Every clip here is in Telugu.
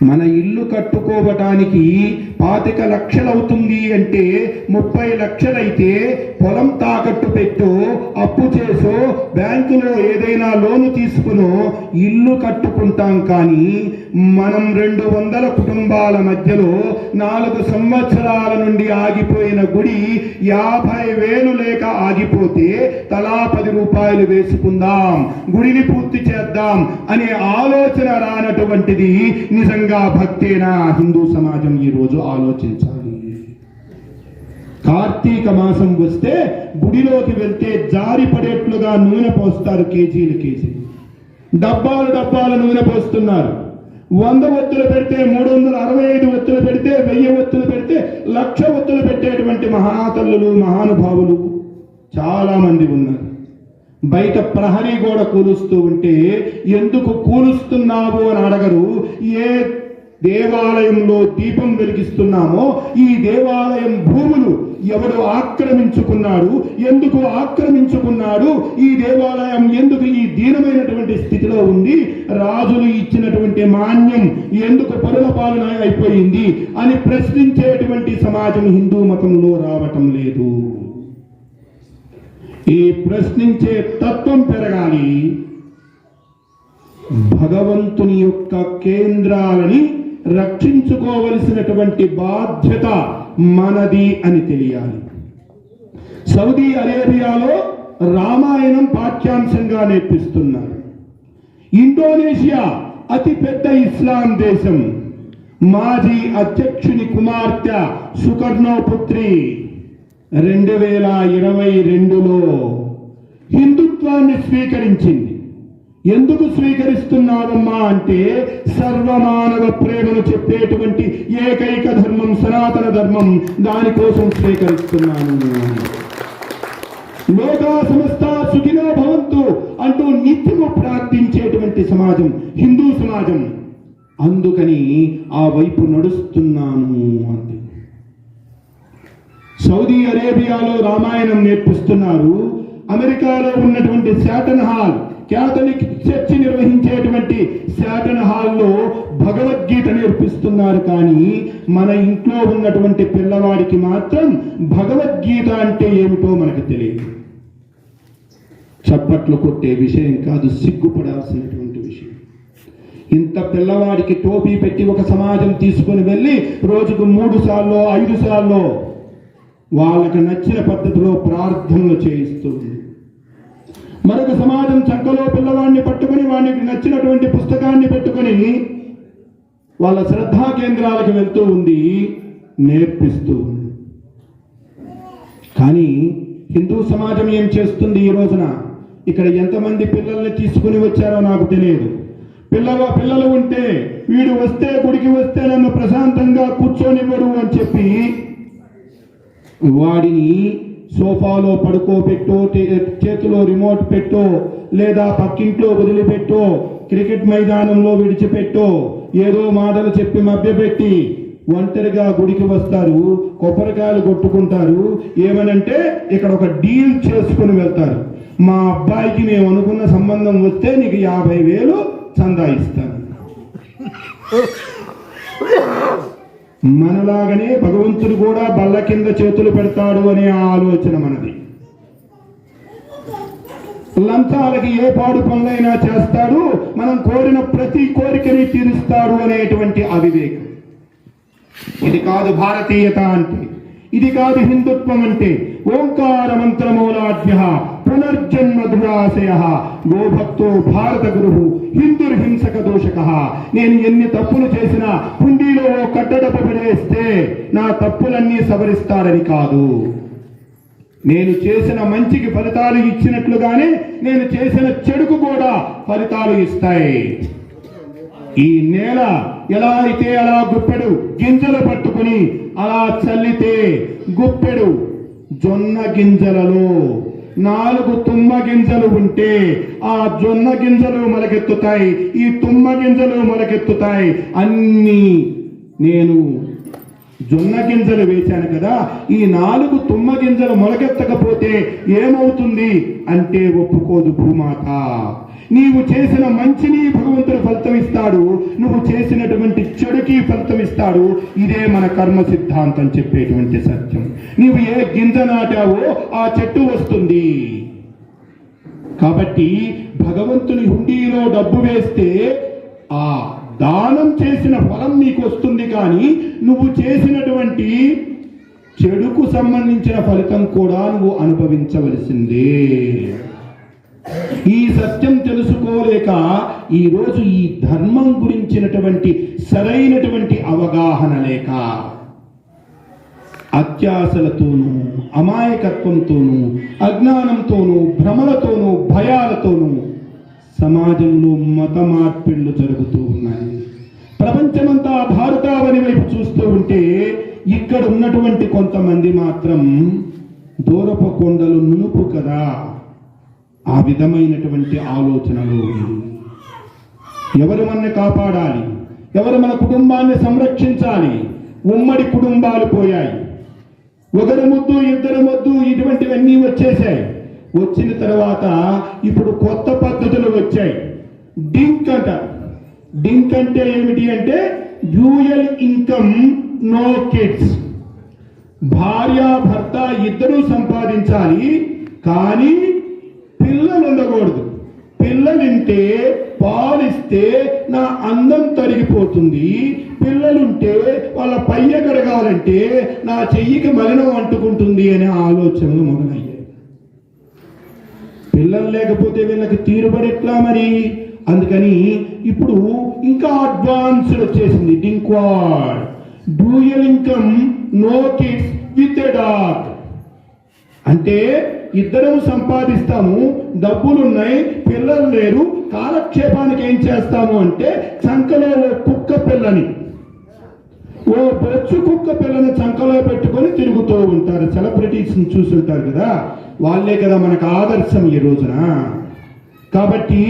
మన ఇల్లు కట్టుకోవటానికి పాతిక లక్షలవుతుంది అంటే ముప్పై లక్షలైతే పొలం తాకట్టు పెట్టు అప్పు చేసో బ్యాంకులో ఏదైనా లోను తీసుకునో ఇల్లు కట్టుకుంటాం కానీ మనం రెండు వందల కుటుంబాల మధ్యలో నాలుగు సంవత్సరాల నుండి ఆగిపోయిన గుడి యాభై వేలు లేక ఆగిపోతే తలా పది రూపాయలు వేసుకుందాం గుడిని పూర్తి చేద్దాం అనే ఆలోచన రానటువంటిది నిజంగా భక్తేనా హిందూ సమాజం ఈరోజు ఆలోచించాలి. కార్తీక మాసం వస్తే గుడిలోకి వెళ్తే జారి పడేట్లుగా నూనె పోస్తారు కేజీలు కేజీలు డబ్బాలు డబ్బాల నూనె పోస్తున్నారు. వంద ఒత్తులు పెడితే మూడు వందల అరవై ఐదు ఒత్తులు పెడితే వెయ్యి ఒత్తులు పెడితే లక్ష ఒత్తులు పెట్టేటువంటి మహాతల్లులు మహానుభావులు చాలా మంది ఉన్నారు. బయట ప్రహరీ గోడ కూలుస్తూ ఉంటే ఎందుకు కూలుస్తున్నావు అని అడగరు. ఏ దేవాలయంలో దీపం వెలిగిస్తున్నామో ఈ దేవాలయం భూములు ఎవరు ఆక్రమించుకున్నాడు ఎందుకు ఆక్రమించుకున్నాడు ఈ దేవాలయం ఎందుకు ఈ దీనమైనటువంటి స్థితిలో ఉంది? రాజులు ఇచ్చినటువంటి మాన్యం ఎందుకు పరుల పాలన అయిపోయింది? అని ప్రశ్నించేటువంటి సమాజం హిందూ మతంలో రావటం లేదు. ఈ ప్రశ్నించే తత్వం పెరగాలి. భగవంతుని యొక్క కేంద్రాలని రక్షించుకోవలసినటువంటి బాధ్యత మనది అని తెలియాలి. సౌదీ అరేబియాలో రామాయణం పాఠ్యాంశంగా నేర్పిస్తున్నారు. ఇండోనేషియా అతిపెద్ద ఇస్లాం దేశం. మాజీ అధ్యక్షుని కుమార్తె సుకర్ణోపుత్రి రెండు వేల ఇరవై రెండులో హిందుత్వాన్ని స్వీకరించింది. ఎందుకు స్వీకరిస్తున్నావమ్మా అంటే సర్వమానవ ప్రేమను చెప్పేటువంటి ఏకైక ధర్మం సనాతన ధర్మం దానికోసం స్వీకరిస్తున్నాను. లోకా సమస్త సుఖినో భవంతు అంటూ నిత్యము ప్రార్థించేటువంటి సమాజం హిందూ సమాజం. అందుకని ఆ వైపు నడుస్తున్నాను అంది సౌదీ అరేబియాలో రామాయణం నేర్పిస్తున్నారు. అమెరికాలో ఉన్నటువంటి శాటన్ హాల్ క్యాథలిక్ చర్చి నిర్వహించేటువంటి శాటన్ హాల్లో భగవద్గీత నేర్పిస్తున్నారు కానీ మన ఇంట్లో ఉన్నటువంటి పిల్లవాడికి మాత్రం భగవద్గీత అంటే ఏమిటో మనకు తెలియదు. చప్పట్లు కొట్టే విషయం కాదు సిగ్గుపడాల్సినటువంటి విషయం. ఇంత పిల్లవాడికి టోపీ పెట్టి ఒక సమాజం తీసుకొని వెళ్ళి రోజుకు మూడు సార్లు ఐదు సార్లు వాళ్ళకి నచ్చిన పద్ధతిలో ప్రార్థనలు చేయిస్తుంది. మరొక సమాజం చక్కలో పిల్లవాడిని పట్టుకొని వాడికి నచ్చినటువంటి పుస్తకాన్ని పెట్టుకొని వాళ్ళ శ్రద్ధా కేంద్రాలకు వెళ్తూ ఉంది నేర్పిస్తూ ఉంది. కానీ హిందూ సమాజం ఏం చేస్తుంది ఈ రోజున? ఇక్కడ ఎంతమంది పిల్లల్ని తీసుకుని వచ్చారో నాకు తెలియదు. పిల్లవ పిల్లలు ఉంటే వీడు వస్తే గుడికి వస్తే నన్ను ప్రశాంతంగా కూర్చొనివ్వడు అని చెప్పి వాడిని సోఫాలో పడుకోబెట్టో చేతిలో రిమోట్ పెట్టో లేదా పక్కింట్లో వదిలిపెట్టో క్రికెట్ మైదానంలో విడిచిపెట్టో. ఏదో మాటలు చెప్పి మభ్యపెట్టి ఒంటరిగా గుడికి వస్తారు కొబ్బరికాయలు కొట్టుకుంటారు. ఏమనంటే ఇక్కడ ఒక డీల్ చేసుకుని వెళ్తారు. మా అబ్బాయికి మేము అనుకున్న సంబంధం వస్తే నీకు యాభై వేలు చందా ఇస్తాను. మనలాగనే భగవంతుడు కూడా బల్ల కింద చేతులు పెడతాడు అనే ఆలోచన మనది. లంచాలకి ఏ పాడు పనులైనా చేస్తాడు మనం కోరిన ప్రతి కోరికని తీరుస్తాడు అనేటువంటి అవివేకం. ఇది కాదు భారతీయత అంటే ఇది కాదు హిందుత్వం అంటే ఓంకార మంత్రమూలాభ్య పునర్జన్మ దురాశయ గోభక్తో భారత గురువు హిందుర్ హింసక దోషక. నేను ఎన్ని తప్పులు చేసినా హుండీలో ఓ కట్టడపు పడేస్తే నా తప్పులన్నీ సవరిస్తాడని కాదు. నేను చేసిన మంచికి ఫలితాలు ఇచ్చినట్లుగానే నేను చేసిన చెడుకు కూడా ఫలితాలు ఇస్తాయి. ఈ నేల ఎలా అయితే అలా గుప్పెడు గింజలు పట్టుకుని అలా చల్లితే గుప్పెడు జొన్న గింజలలో నాలుగు తుమ్మ గింజలు ఉంటే ఆ జొన్న గింజలు మొలకెత్తుతాయి ఈ తుమ్మ గింజలు మొలకెత్తుతాయి. అన్ని నేను జొన్న గింజలు వేశాను కదా ఈ నాలుగు తుమ్మ గింజలు మొలకెత్తకపోతే ఏమవుతుంది అంటే ఒప్పుకోదు భూమాత. నీవు చేసిన మంచిని భగవంతుడు ఫలితం ఇస్తాడు నువ్వు చేసినటువంటి చెడుకి ఫలితం ఇస్తాడు ఇదే మన కర్మ సిద్ధాంతం చెప్పేటువంటి సత్యం. నువ్వు ఏ గింజ నాటావో ఆ చెట్టు వస్తుంది. కాబట్టి భగవంతుని హుండీలో డబ్బు వేస్తే ఆ దానం చేసిన ఫలం నీకు వస్తుంది కానీ నువ్వు చేసినటువంటి చెడుకు సంబంధించిన ఫలితం కూడా నువ్వు అనుభవించవలసిందే. ఈ సత్యం తెలుసుకోలేక ఈరోజు ఈ ధర్మం గురించినటువంటి సరైనటువంటి అవగాహన లేక అత్యాశలతోనూ అమాయకత్వంతోనూ అజ్ఞానంతోనూ భ్రమలతోనూ భయాలతోనూ సమాజంలో మత మార్పిళ్ళు జరుగుతూ ఉన్నాయి. ప్రపంచమంతా భారతావని వైపు చూస్తూ ఉంటే ఇక్కడ ఉన్నటువంటి కొంతమంది మాత్రం దూరపు కొండలు నునుపు కదా. ఆ విధమైనటువంటి ఆలోచనలు ఎవరు మన కాపాడాలి? ఎవరు మన కుటుంబాన్ని సంరక్షించాలి? ఉమ్మడి కుటుంబాలు పోయాయి. ఒకరి ముద్దు ఇద్దరు ముద్దు ఇటువంటివన్నీ వచ్చేసాయి వచ్చిన తర్వాత ఇప్పుడు కొత్త పద్ధతులు వచ్చాయి. డింక్ అంట. డింక్ అంటే ఏమిటి అంటే డ్యూయల్ ఇన్కమ్ నో కిడ్స్. భార్య భర్త ఇద్దరూ సంపాదించాలి కానీ పిల్లలు ఉండకూడదు. పిల్లలుంటే పాలిస్తే నా అందం తరిగిపోతుంది. పిల్లలుంటే వాళ్ళ పయ్య కడగాలంటే నా చెయ్యికి మలినం అంటుకుంటుంది అనే ఆలోచనలు మొదలయ్యాయి. పిల్లలు లేకపోతే వీళ్ళకి తీరుబడి ఎట్లా మరి? అందుకని ఇప్పుడు ఇంకా అడ్వాన్స్డ్ వచ్చేసింది. DINKWAD. Dual income no kids with dog. అంటే ఇద్దరం సంపాదిస్తాము డబ్బులున్నాయి పిల్లలు లేరు కాలక్షేపానికి ఏం చేస్తాము అంటే చంకలో ఓ కుక్క పిల్లని. ఓ బొచ్చు కుక్క పిల్లని చంకలో పెట్టుకొని తిరుగుతూ ఉంటారు. సెలబ్రిటీస్ని చూస్తుంటారు కదా. వాళ్ళే కదా మనకు ఆదర్శం ఈ రోజున. కాబట్టి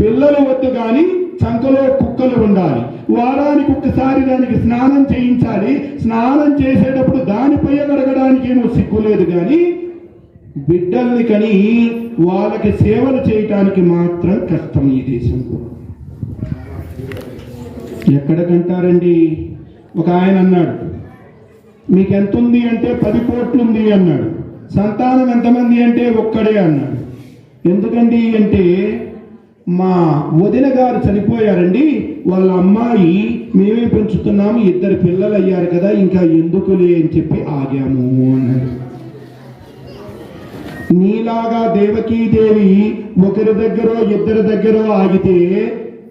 పిల్లలు వద్దు కానీ చంకలో కుక్కలు ఉండాలి. వారానికి ఒక్కసారి దానికి స్నానం చేయించాలి. స్నానం చేసేటప్పుడు దానిపై గడగడానికి ఏమో సిగ్గు లేదు కానీ బిడ్డల్ని కని వాళ్ళకి సేవలు చేయటానికి మాత్రం కష్టం ఈ దేశంలో ఎక్కడకంటారండి ఒక ఆయన అన్నాడు మీకు ఎంత ఉంది అంటే పది కోట్లు ఉంది అన్నాడు. సంతానం ఎంతమంది అంటే ఒక్కడే అన్నాడు. ఎందుకండి అంటే మా వదిన గారు చనిపోయారండి వాళ్ళ అమ్మాయి మేమే పెంచుతున్నాము ఇద్దరు పిల్లలు అయ్యారు కదా ఇంకా ఎందుకులే అని చెప్పి ఆగాము అన్నాడు. నీలాగా దేవకీదేవి ఒకరి దగ్గర ఇద్దరి దగ్గర ఆగితే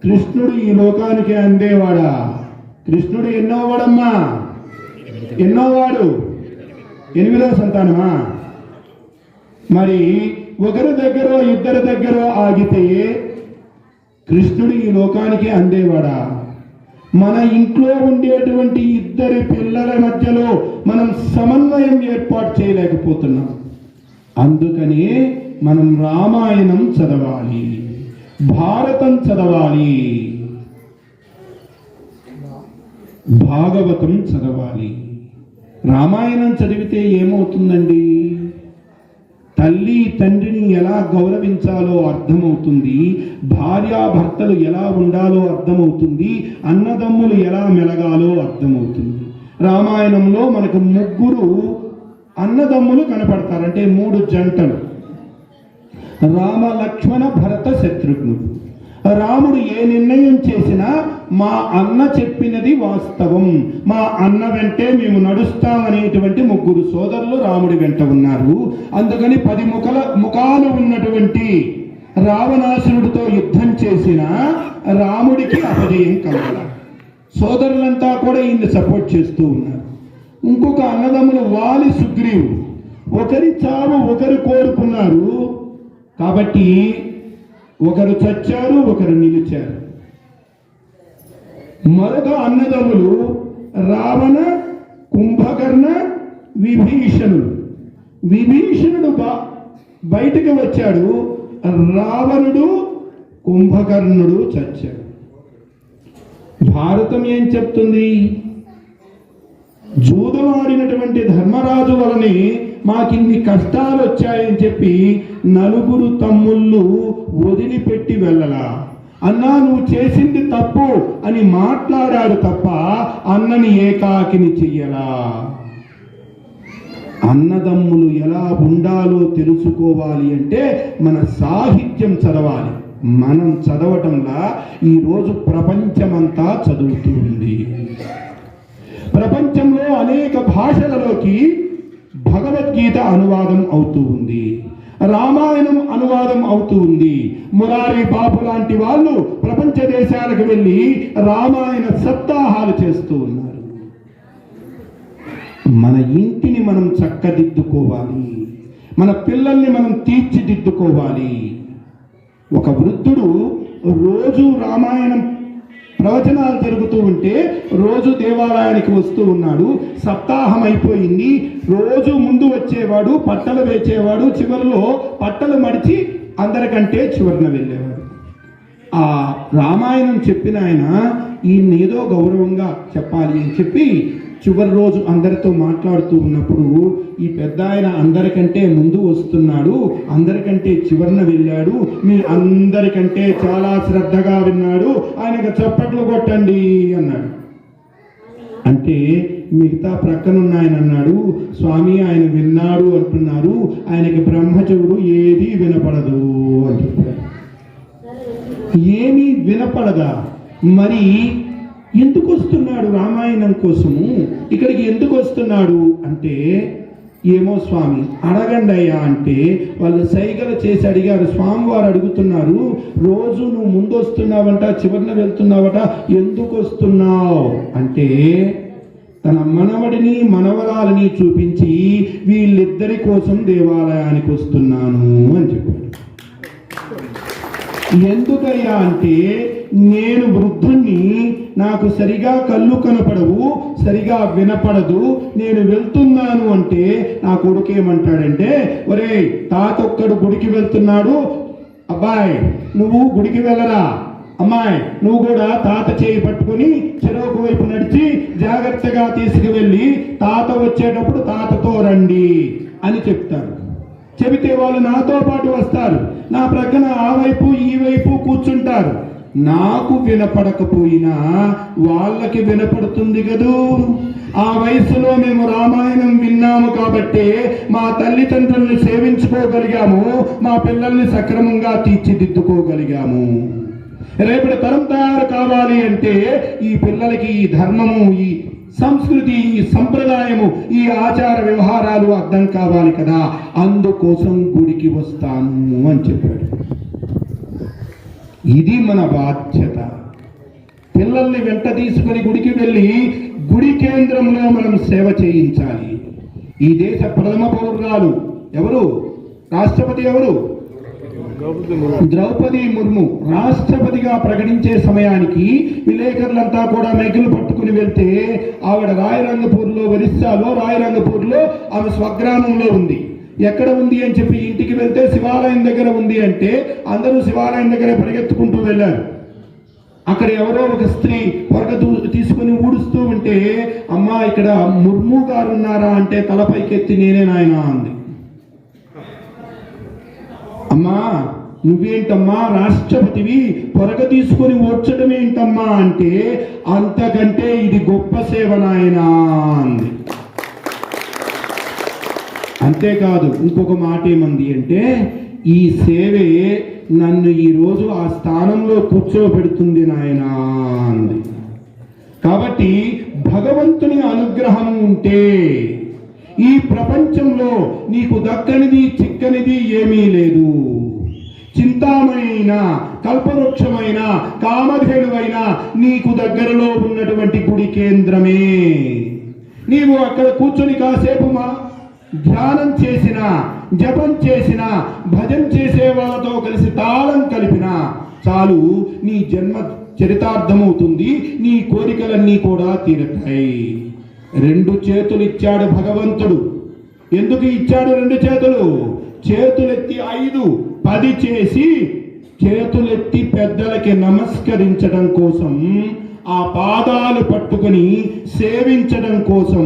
కృష్ణుడు ఈ లోకానికి అందేవాడా? కృష్ణుడు ఎన్నో వాడమ్మా ఎన్నో వాడు ఎనిమిదో సంతానమా? మరి ఒకరి దగ్గర ఇద్దరి దగ్గర ఆగితే కృష్ణుడు ఈ లోకానికి అందేవాడా? మన ఇంట్లో ఉండేటువంటి ఇద్దరి పిల్లల మధ్యలో మనం సమన్వయం ఏర్పాటు చేయలేకపోతున్నాం. అందుకనే మనం రామాయణం చదవాలి భారతం చదవాలి భాగవతం చదవాలి. రామాయణం చదివితే ఏమవుతుందండి? తల్లి తండ్రిని ఎలా గౌరవించాలో అర్థమవుతుంది భార్యాభర్తలు ఎలా ఉండాలో అర్థమవుతుంది అన్నదమ్ములు ఎలా మెలగాలో అర్థమవుతుంది. రామాయణంలో మనకు ముగ్గురు అన్నదమ్ములు కనపడతారు. అంటే మూడు జంటలు. రామ లక్ష్మణ భరత శత్రుఘ్నుడు. రాముడు ఏ నిర్ణయం చేసినా మా అన్న చెప్పినది వాస్తవం. మా అన్న వెంటే మేము నడుస్తామనేటువంటి ముగ్గురు సోదరులు రాముడి వెంట ఉన్నారు. అందుకని పది ముఖల ముఖాలు ఉన్నటువంటి రావణాసురుడితో యుద్ధం చేసిన రాముడికి అపజయం కలగల. సోదరులంతా కూడా ఈయన్ని సపోర్ట్ చేస్తూ ఉన్నారు. ఇంకొక అన్నదమ్ములు వాలి సుగ్రీవు. ఒకరి చావు ఒకరు కోరుకున్నారు. కాబట్టి ఒకరు చచ్చారు ఒకరు నిలిచారు. మరొక అన్నదమ్ములు రావణ కుంభకర్ణ విభీషణుడు. విభీషణుడు బ- బయటకు వచ్చాడు. రావణుడు కుంభకర్ణుడు చచ్చాడు భారతం ఏం చెప్తుంది? జూదమాడినటువంటి ధర్మరాజు వలనే మాకిన్ని కష్టాలు వచ్చాయని చెప్పి నలుగురు తమ్ముళ్ళు వదిలిపెట్టి వెళ్ళలా. అన్నా నువ్వు చేసింది తప్పు అని మాట్లాడాడు తప్ప అన్నని ఏకాకిని చెయ్యలా. అన్నదమ్ములు ఎలా ఉండాలో తెలుసుకోవాలి అంటే మన సాహిత్యం చదవాలి. మనం చదవటంలా ఈరోజు ప్రపంచమంతా చదువుతుంది ప్రపంచంలో అనేక భాషలలోకి భగవద్గీత అనువాదం అవుతూ ఉంది. రామాయణం అనువాదం అవుతూ ఉంది. మురారి బాబు లాంటి వాళ్ళు ప్రపంచ దేశాలకు వెళ్ళి రామాయణ సప్తాహాలు చేస్తూ ఉన్నారు. మన ఇంటిని మనం చక్కదిద్దుకోవాలి. మన పిల్లల్ని మనం తీర్చిదిద్దుకోవాలి. ఒక వృద్ధుడు రోజు రామాయణం ప్రవచనాలు జరుగుతూ ఉంటే రోజు దేవాలయానికి వస్తూ ఉన్నాడు. సప్తాహం అయిపోయింది. రోజు ముందు వచ్చేవాడు పట్టలు వేచేవాడు చివరిలో పట్టలు మడిచి అందరికంటే చివరిన వెళ్ళేవాడు. ఆ రామాయణం చెప్పిన ఆయన ఈయన ఏదో గౌరవంగా చెప్పాలి అని చెప్పి చివరి రోజు అందరితో మాట్లాడుతూ ఉన్నప్పుడు ఈ పెద్ద ఆయన అందరికంటే ముందు వస్తున్నాడు అందరికంటే చివరన వెళ్ళాడు మీ అందరికంటే చాలా శ్రద్ధగా విన్నాడు ఆయనకు చప్పట్లు కొట్టండి అన్నాడు. అంటే మిగతా ప్రక్కనున్న ఆయన అన్నాడు స్వామి ఆయన విన్నాడు అంటున్నారు ఆయనకి బ్రహ్మచవుడు ఏది వినపడదు అని చెప్పారు ఏమీ వినపడదా? మరి ఎందుకు వస్తున్నాడు రామాయణం కోసము? ఇక్కడికి ఎందుకు వస్తున్నాడు? అంటే ఏమో స్వామి అడగండి అయ్యా అంటే వాళ్ళు సైగలు చేసి అడిగారు స్వామి వారు అడుగుతున్నారు రోజు నువ్వు ముందు వస్తున్నావంట చివరిన వెళ్తున్నావట ఎందుకు వస్తున్నావు? అంటే తన మనవడిని మనవరాలని చూపించి వీళ్ళిద్దరి కోసం దేవాలయానికి వస్తున్నాను అని చెప్పాడు. ఎందుకయ్యా అంటే నేను వృద్ధుణ్ణి నాకు సరిగా కళ్ళు కనపడవు సరిగా వినపడదు నేను వెళ్తున్నాను అంటే నా కొడుకు ఏమంటాడంటే ఒరే తాత ఒక్కడు గుడికి వెళ్తున్నాడు అబ్బాయి నువ్వు గుడికి వెళ్ళరా అమ్మాయి నువ్వు కూడా తాత చేయి పట్టుకుని చెరువుకు వైపు నడిచి జాగ్రత్తగా తీసుకువెళ్ళి తాత వచ్చేటప్పుడు తాతతో రండి అని చెప్తారు చెబితే వాళ్ళు నాతో పాటు వస్తారు. నా ప్రక్కన ఆ వైపు ఈ వైపు కూర్చుంటారు. నాకు వినపడకపోయినా వాళ్ళకి వినపడుతుంది కదూ? ఆ వయసులో మేము రామాయణం విన్నాము కాబట్టే మా తల్లిదండ్రుల్ని సేవించుకోగలిగాము మా పిల్లల్ని సక్రమంగా తీర్చిదిద్దుకోగలిగాము. రేపటి తరం తయారు కావాలి అంటే ఈ పిల్లలకి ఈ ధర్మము ఈ సంస్కృతి ఈ సంప్రదాయము ఈ ఆచార వ్యవహారాలు అర్థం కావాలి కదా. అందుకోసం గుడికి వస్తాను అని చెప్పాడు. ఇది మన బాధ్యత. పిల్లల్ని వెంట తీసుకొని గుడికి వెళ్ళి గుడి కేంద్రంలో మనం సేవ చేయించాలి. ఈ దేశ ప్రథమ పౌరురాలు ఎవరు? రాష్ట్రపతి ఎవరు? ద్రౌపది ముర్ము. రాష్ట్రపతిగా ప్రకటించే సమయానికి విలేకరులంతా కూడా మెగ్గులు పట్టుకుని వెళ్తే ఆవిడ రాయరంగపూర్లో ఒరిస్సాలో రాయరంగపూర్లో ఆమె స్వగ్రామంలో ఉంది. ఎక్కడ ఉంది అని చెప్పి ఇంటికి వెళ్తే శివాలయం దగ్గర ఉంది అంటే అందరూ శివాలయం దగ్గర పరిగెత్తుకుంటూ వెళ్ళారు. అక్కడ ఎవరో ఒక స్త్రీ పొరగ తీసుకుని ఊడుస్తూ ఉంటే అమ్మా ఇక్కడ ముర్ము గారు ఉన్నారా అంటే తల పైకెత్తి నేనే నాయన అంది. అమ్మా నువ్వేంటమ్మా రాష్ట్రపతివి? పొరగ తీసుకొని ఓడ్చడం ఏంటమ్మా అంటే అంతకంటే ఇది గొప్ప సేవ నాయనా అంది. అంతేకాదు ఇంకొక మాట ఏమంది అంటే ఈ సేవే నన్ను ఈరోజు ఆ స్థానంలో కూర్చోబెడుతుంది నాయన అంది. కాబట్టి భగవంతుని అనుగ్రహం ఉంటే ఈ ప్రపంచంలో నీకు దక్కనిది చిక్కనిది ఏమీ లేదు. చింతామైన కల్పవృక్షమైన కామధేనువైన నీకు దగ్గరలో ఉన్నటువంటి గుడి కేంద్రమే. నీవు అక్కడ కూర్చొని కాసేపు మా ధ్యానం చేసిన జపం చేసిన భజన చేసే వాళ్ళతో కలిసి తాళం కలిపిన చాలు నీ జన్మ చరితార్థమవుతుంది నీ కోరికలన్నీ కూడా తీరుతాయి. రెండు చేతులు ఇచ్చాడు భగవంతుడు. ఎందుకు ఇచ్చాడు రెండు చేతులు? చేతులెత్తి ఐదు పది చేసి చేతులెత్తి పెద్దలకి నమస్కరించడం కోసం ఆ పాదాలు పట్టుకొని సేవించడం కోసం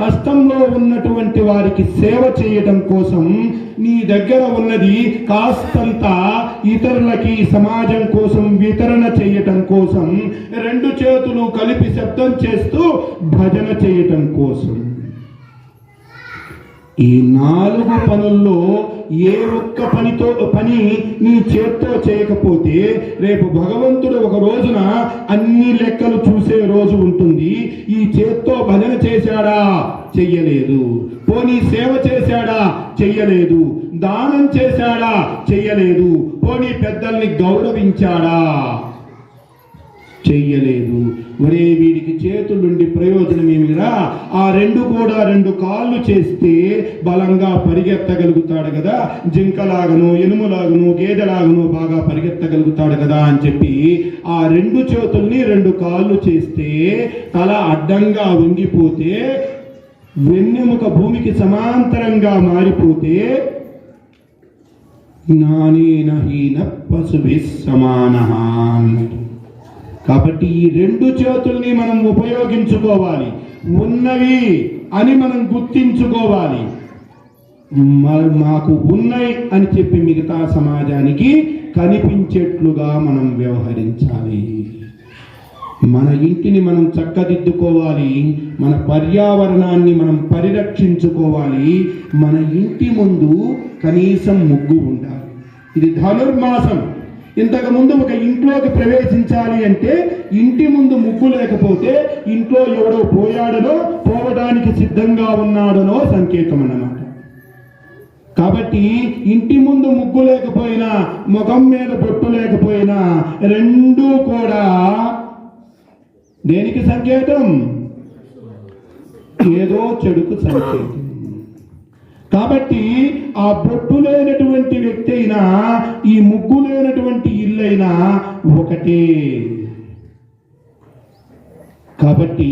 కష్టంలో ఉన్నటువంటి వారికి సేవ చేయడం కోసం నీ దగ్గర ఉన్నది కాస్తంత ఇతరులకి సమాజం కోసం వితరణ చేయటం కోసం రెండు చేతులు కలిపి శబ్దం చేస్తూ భజన చేయటం కోసం. ఈ నాలుగు పనుల్లో ఏ ఒక్క పనితో పని నీ చేత్తో చేయకపోతే రేపు భగవంతుడు ఒక రోజున అన్ని లెక్కలు చూసే రోజు ఉంటుంది. ఈ చేత్తో భజన చేశాడా? చెయ్యలేదు. పోనీ సేవ చేశాడా? చెయ్యలేదు. దానం చేశాడా? చెయ్యలేదు. పోనీ పెద్దల్ని గౌరవించాడా? చెయ్యలేదు. ఒరే వీడికి చేతులుండి ప్రయోజనం ఏమిరా? ఆ రెండు కూడా రెండు కాళ్ళు చేస్తే బలంగా పరిగెత్తగలుగుతాడు కదా? జింకలాగను ఎనుములాగను గేదెలాగను బాగా పరిగెత్తగలుగుతాడు కదా అని చెప్పి ఆ రెండు చేతుల్ని రెండు కాళ్ళు చేస్తే తల అడ్డంగా వంగిపోతే వెన్నెముక భూమికి సమాంతరంగా మారిపోతే జ్ఞానేన హీన పశుభి సమాన కాబట్టి ఈ రెండు చేతుల్ని మనం ఉపయోగించుకోవాలి. ఉన్నవి అని మనం గుర్తించుకోవాలి. మాకు ఉన్నాయి అని చెప్పి మిగతా సమాజానికి కనిపించేట్లుగా మనం వ్యవహరించాలి. మన ఇంటిని మనం చక్కదిద్దుకోవాలి. మన పర్యావరణాన్ని మనం పరిరక్షించుకోవాలి. మన ఇంటి ముందు కనీసం ముగ్గు ఉండాలి. ఇది ధనుర్మాసం. ఇంతకు ముందు ఒక ఇంట్లోకి ప్రవేశించాలి అంటే ఇంటి ముందు ముగ్గు లేకపోతే ఇంట్లో ఎవడో పోయాడనో పోవడానికి సిద్ధంగా ఉన్నాడనో సంకేతం అన్నమాట. కాబట్టి ఇంటి ముందు ముగ్గు లేకపోయినా ముఖం మీద బొట్టు లేకపోయినా రెండూ కూడా దేనికి సంకేతం? ఏదో చెడుకు సంకేతం. కాబట్టి ఆ బొట్టు లేనటువంటి వ్యక్తి అయినా ఈ ముగ్గు లేనటువంటి ఇల్లైనా ఒకటే. కాబట్టి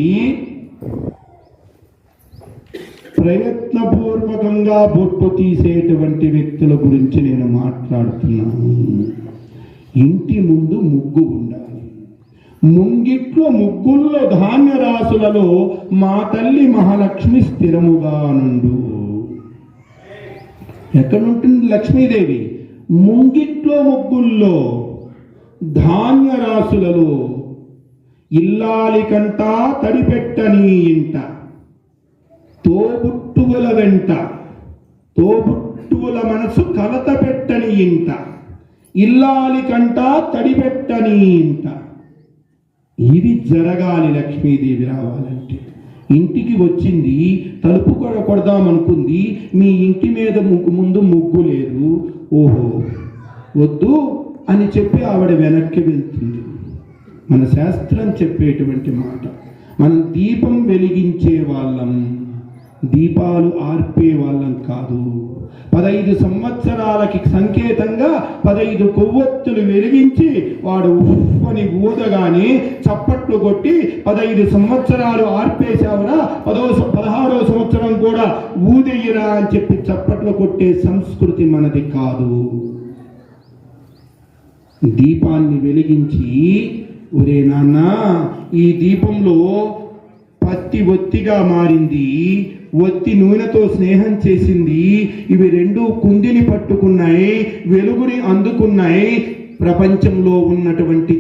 ప్రయత్నపూర్వకంగా బొట్టు తీసేటువంటి వ్యక్తుల గురించి నేను మాట్లాడుతున్నాను. ఇంటి ముందు ముగ్గు ఉండాలి. ముంగిట్లో ముగ్గుల్లో ధాన్య రాసులలో మా తల్లి మహాలక్ష్మి స్థిరముగా నుండు ఎక్కడుంటుంది లక్ష్మీదేవి? ముంగిట్లో ముగ్గుల్లో ధాన్య రాసులలో ఇల్లాలికంటా తడిపెట్టని ఇంట. తోబుట్టువుల వెంట తోబుట్టువుల మనసు కలత పెట్టని ఇంట. ఇల్లాలికంట తడిపెట్టని ఇంట. ఇది జరగాలి లక్ష్మీదేవి రావాలంటే. ఇంటికి వచ్చింది తలుపు కూడా కొడదామనుకుంది మీ ఇంటి మీద ముగ్గు ముందు ముగ్గు లేదు. ఓహో వద్దు అని చెప్పి ఆవిడ వెనక్కి వెళ్తుంది. మన శాస్త్రం చెప్పేటువంటి మాట మనం దీపం వెలిగించే వాళ్ళం దీపాలు ఆర్పే వాళ్ళం కాదు. పదైదు సంవత్సరాలకి సంకేతంగా పదైదు కొవ్వొత్తులు వెలిగించి వాడు ఉఫ్ అని ఊదగానే చప్పట్లు కొట్టి పదైదు సంవత్సరాలు ఆర్పేశావురా పదో పదహారో సంవత్సరం కూడా ఊదెయ్యరా అని చెప్పి చప్పట్లు కొట్టే సంస్కృతి మనది కాదు. దీపాన్ని వెలిగించి ఒరే నాన్న ఈ దీపంలో పత్తి ఒత్తిగా మారింది ఒత్తి నూనెతో స్నేహం చేసింది. ఇవి రెండు కుందిని పట్టుకున్నాయి వెలుగుని అందుకున్నాయి. ప్రపంచంలో ఉన్నటువంటి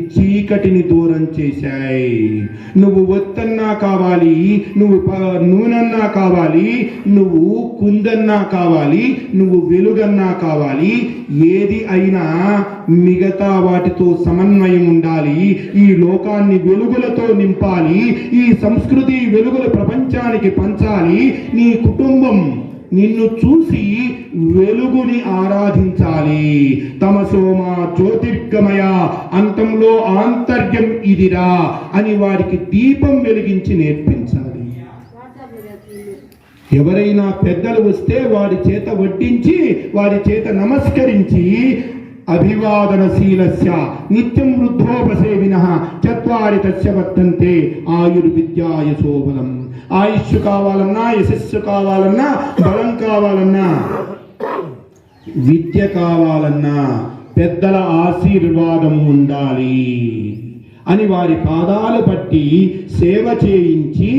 చీకటిని దూరం చేశాయి. నువ్వు ఒత్తన్నా కావాలి నువ్వు నూనన్నా కావాలి నువ్వు కుందన్నా కావాలి నువ్వు వెలుగన్నా కావాలి. ఏది అయినా మిగతా వాటితో సమన్వయం ఉండాలి. ఈ లోకాన్ని వెలుగులతో నింపాలి. ఈ సంస్కృతి వెలుగులు ప్రపంచానికి పంచాలి. నీ కుటుంబం నిన్ను చూసి వెలుగుని ఆరాధించాలి. తమ సోమ జ్యోతిర్గమయ అంతంలో ఆంతర్యం ఇదిరా అని వారికి దీపం వెలిగించి నేర్పించాలి. ఎవరైనా పెద్దలు వస్తే వారి చేత వడ్డించి వారి చేత నమస్కరించి అభివాదనశీలస్య నిత్యం వృద్ధోపసేవిన చత్వారి తస్య వర్తంతే ఆయుర్విద్యాయశోబలం ఆయుష్ కావాలన్నా యశస్సు కావాలన్నా బలం కావాలన్నా విద్య కావాలన్నా పెద్దల ఆశీర్వాదం ఉండాలి అని వారి పాదాలు పట్టి సేవ చేయించి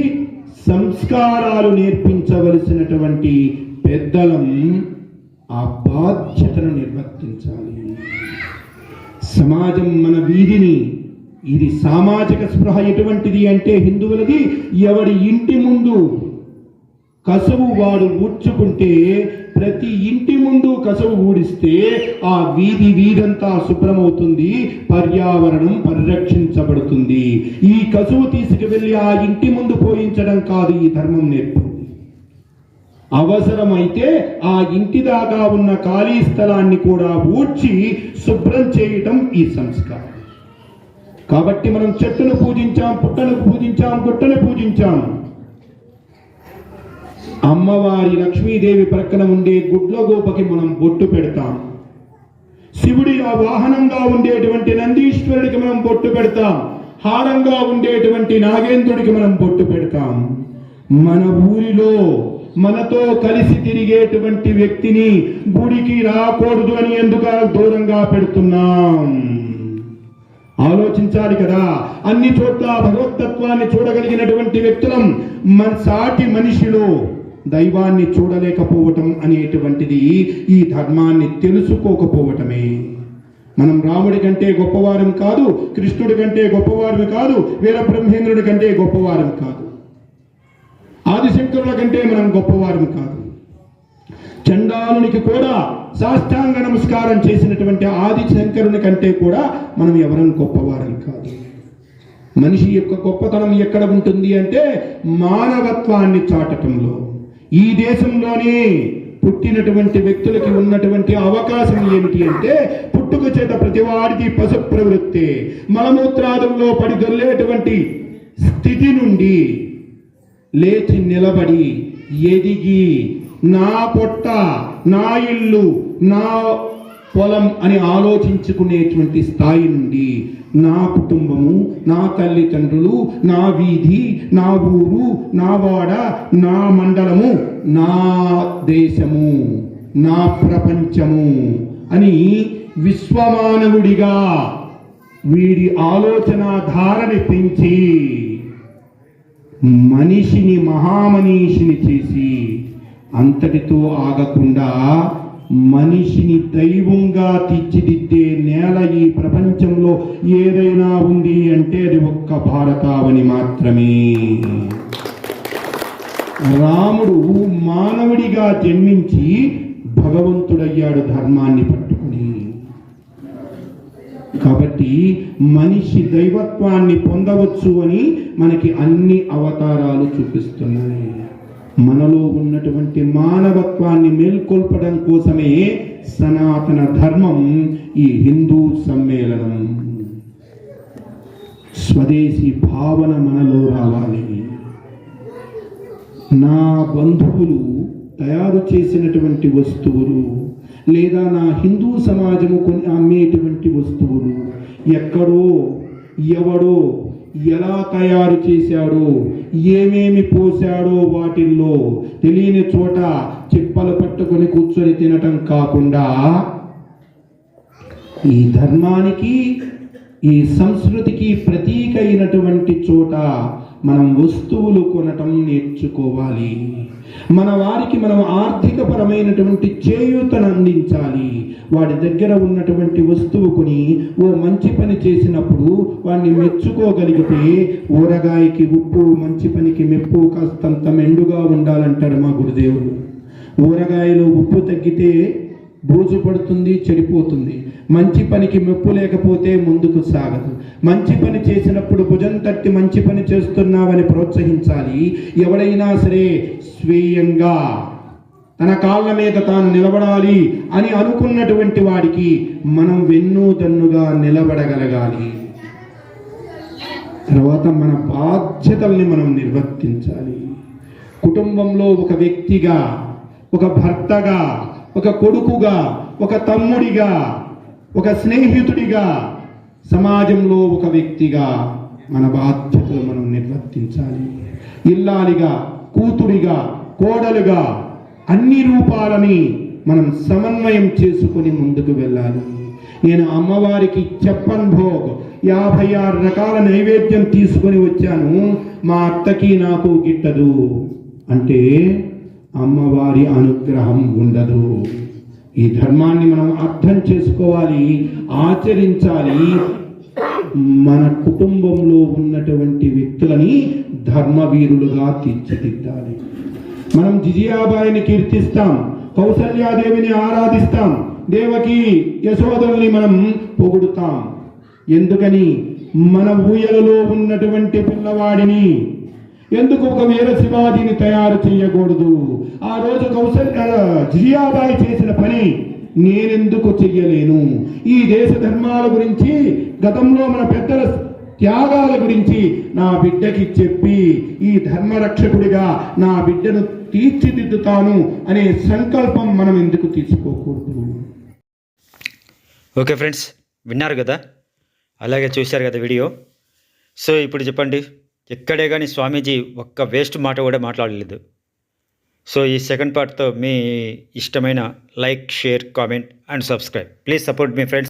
సంస్కారాలు నేర్పించవలసినటువంటి పెద్దలం ఆ బాధ్యతను నిర్వర్తించాలి. సమాజం మన వీధిని ఇది సామాజిక స్పృహ ఎటువంటిది అంటే హిందువులది ఎవడి ఇంటి ముందు కసువు వాడు ఊడ్చుకుంటే ప్రతి ఇంటి ముందు కసువు ఊడిస్తే ఆ వీధి వీధంతా శుభ్రమవుతుంది పర్యావరణం పరిరక్షించబడుతుంది. ఈ కసువు తీసుకువెళ్ళి ఆ ఇంటి ముందు పోయించడం కాదు ఈ ధర్మం నేర్పు అవసరమైతే ఆ ఇంటి దాకా ఉన్న ఖాళీ స్థలాన్ని కూడా ఊడ్చి శుభ్రం చేయటం ఈ సంస్కారం. కాబట్టి మనం చెట్టును పూజించాం పుట్టను పూజించాం గుట్టను పూజించాం. అమ్మవారి లక్ష్మీదేవి ప్రక్కన ఉండే గుడ్లగోపకి మనం బొట్టు పెడతాం. శివుడి ఆ వాహనంగా ఉండేటువంటి నందీశ్వరుడికి మనం బొట్టు పెడతాం. హారంగా ఉండేటువంటి నాగేంద్రుడికి మనం బొట్టు పెడతాం. మన ఊరిలో మనతో కలిసి తిరిగేటువంటి వ్యక్తిని గుడికి రాకూడదు అని ఎందుకు దూరంగా పెడుతున్నాం? ఆలోచించాలి కదా. అన్ని చోట్ల భగవతత్వాన్ని చూడగలిగినటువంటి వ్యక్తులం మన సాటి మనిషిలో. దైవాన్ని చూడలేకపోవటం అనేటువంటిది ఈ ధర్మాన్ని తెలుసుకోకపోవటమే. మనం రాముడి కంటే గొప్పవారం కాదు కృష్ణుడి కంటే గొప్పవారం కాదు వీర బ్రహ్మేంద్రుడి కంటే గొప్పవారం కాదు. ఆదిశంకరుల కంటే మనం గొప్పవారం కాదు. చండాలునికి కూడా సాష్టాంగ నమస్కారం చేసినటువంటి ఆది శంకరుని కంటే కూడా మనం ఎవరం గొప్పవారం కాదు. మనిషి యొక్క గొప్పతనం ఎక్కడ ఉంటుంది అంటే మానవత్వాన్ని చాటటంలో. ఈ దేశంలోనే పుట్టినటువంటి వ్యక్తులకి ఉన్నటువంటి అవకాశం ఏమిటి అంటే పుట్టుక చేత ప్రతివాడికి పశు ప్రవృత్తి మలమూత్రాదంలో పడి దొల్లేటువంటి స్థితి నుండి లేచి నిలబడి ఎదిగి నా పొట్ట నా ఇల్లు నా పొలం అని ఆలోచించుకునేటువంటి స్థాయి నుండి నా కుటుంబము నా తల్లిదండ్రులు నా వీధి నా ఊరు నా వాడ నా మండలము నా దేశము నా ప్రపంచము అని విశ్వమానవుడిగా వీడి ఆలోచన ధారని పెంచి మనిషిని మహామనీషిని చేసి అంతటితో ఆగకుండా మనిషిని దైవంగా తీర్చిదిద్దే నేల ఈ ప్రపంచంలో ఏదైనా ఉంది అంటే అది ఒక్క భారతావని మాత్రమే. రాముడు మానవుడిగా జన్మించి భగవంతుడయ్యాడు ధర్మాన్ని పట్టుకుని. కాబట్టి మనిషి దైవత్వాన్ని పొందవచ్చు అని మనకి అన్ని అవతారాలు చూపిస్తున్నాయి. మనలో ఉన్నటువంటి మానవత్వాన్ని మేల్కొల్పడం కోసమే సనాతన ధర్మం ఈ హిందూ సమ్మేళనం. స్వదేశీ భావన మనలో రావాలి. నా బంధువులు తయారు చేసినటువంటి వస్తువులు లేదా నా హిందూ సమాజము కొన్ని అమ్మేటువంటి వస్తువులు ఎక్కడో ఎవడో ఎలా తయారు చేశాడో ఏమేమి పోశాడో వాటిల్లో తెలియని చోట చిప్పలు పట్టుకొని కూర్చొని తినటం కాకుండా ఈ ధర్మానికి ఈ సంస్కృతికి ప్రతీక అయినటువంటి చోట మనం వస్తువులు కొనటం నేర్చుకోవాలి. మన వారికి మనం ఆర్థికపరమైనటువంటి చేయూతను అందించాలి. వాడి దగ్గర ఉన్నటువంటి వస్తువు కొని ఓ మంచి పని చేసినప్పుడు వాడిని మెచ్చుకోగలిగితే ఊరగాయకి ఉప్పు మంచి పనికి మెప్పు కాస్తంత మెండుగా ఉండాలంటాడు మా గురుదేవుడు. ఊరగాయలో ఉప్పు తగ్గితే బూజు పడుతుంది చెడిపోతుంది. మంచి పనికి మెప్పు లేకపోతే ముందుకు సాగదు. మంచి పని చేసినప్పుడు భుజం తట్టి మంచి పని చేస్తున్నావని ప్రోత్సహించాలి. ఎవడైనా సరే స్వీయంగా తన కాళ్ళ మీద తాను నిలబడాలి అని అనుకున్నటువంటి వాడికి మనం వెన్నుదన్నుగా నిలబడగలగాలి. తర్వాత మన బాధ్యతల్ని మనం నిర్వర్తించాలి. కుటుంబంలో ఒక వ్యక్తిగా ఒక భర్తగా ఒక కొడుకుగా ఒక తమ్ముడిగా ఒక స్నేహితుడిగా సమాజంలో ఒక వ్యక్తిగా మన బాధ్యతలు మనం నిర్వర్తించాలి. ఇల్లాలిగా కూతురిగా కోడలుగా అన్ని రూపాలని మనం సమన్వయం చేసుకొని ముందుకు వెళ్ళాలి. నేను అమ్మవారికి చెప్పన్ భోగ్. యాభై ఆరు రకాల నైవేద్యం తీసుకొని వచ్చాను. మా అత్తకి నాకు గిట్టదు. అంటే అమ్మవారి అనుగ్రహం ఉండదు. ఈ ధర్మాన్ని మనం అర్థం చేసుకోవాలి ఆచరించాలి. మన కుటుంబంలో ఉన్నటువంటి వ్యక్తులని ధర్మవీరులుగా తీర్చిదిద్దాలి. మనం జిజియాబాయిని కీర్తిస్తాం కౌసల్యాదేవిని ఆరాధిస్తాం దేవకి యశోదరుని మనం పొగుడుతాం. ఎందుకని? మన ఊయలలో ఉన్నటువంటి పిల్లవాడిని ఎందుకు ఒక వీర శివాజీని తయారు చేయకూడదు? ఆ రోజు కౌశల్ జియాబాయి చేసిన పని నేనెందుకు చెయ్యలేను? ఈ దేశ ధర్మాల గురించి గతంలో మన పెద్దల త్యాగాల గురించి నా బిడ్డకి చెప్పి ఈ ధర్మరక్షకుడిగా నా బిడ్డను తీర్చిదిద్దుతాను అనే సంకల్పం మనం ఎందుకు తీసుకోకూడదు? ఓకే ఫ్రెండ్స్ విన్నారు కదా? అలాగే చూశారు కదా వీడియో? సో ఇప్పుడు చెప్పండి ఎక్కడే కానీ స్వామీజీ ఒక్క వేస్ట్ మాట కూడా మాట్లాడలేదు. సో ఈ సెకండ్ పార్ట్తో మీ ఇష్టమైన like share comment and subscribe please support me friends